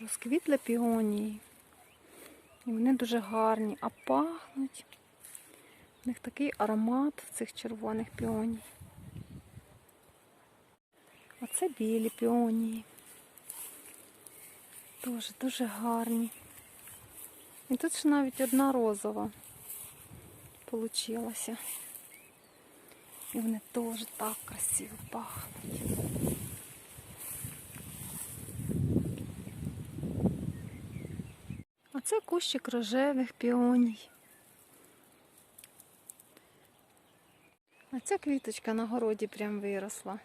Розквітли піонії. І вони дуже гарні, а пахнуть. У них такий аромат в цих червоних піоній. А це білі піонії. Дуже дуже гарні. І тут ще навіть одна розова получилася. І вони теж так красиво пахнуть. Це кущик рожевих піоній. А ця квіточка на городі прям виросла.